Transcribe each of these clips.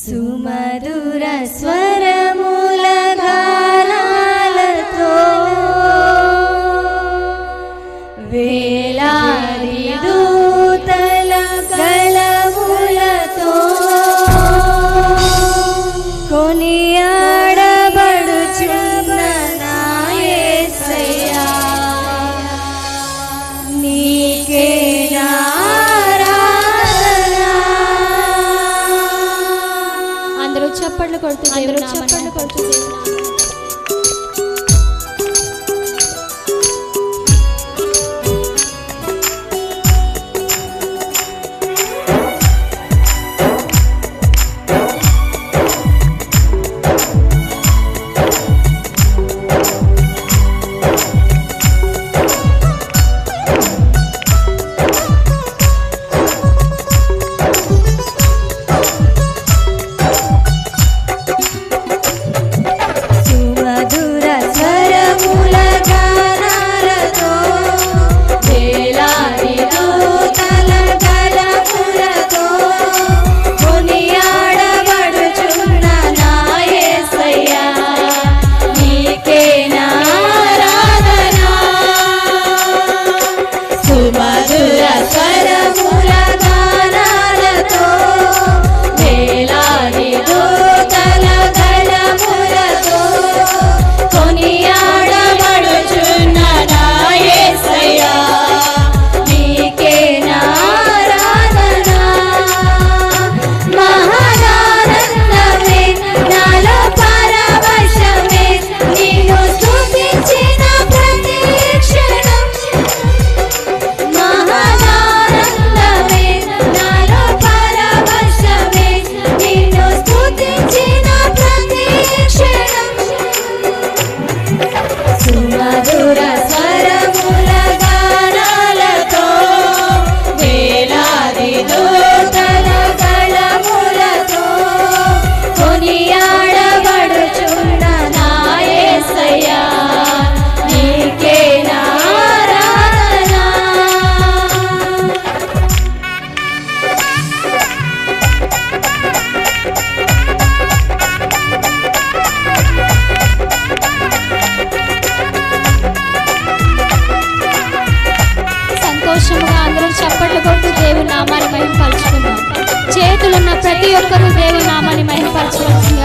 सुमरु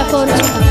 por tu paz.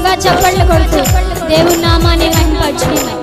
సంతోషముగా చప్పట్లు కొడుతూ దేవుని నామాన్ని మహిమపరచుకున్నాం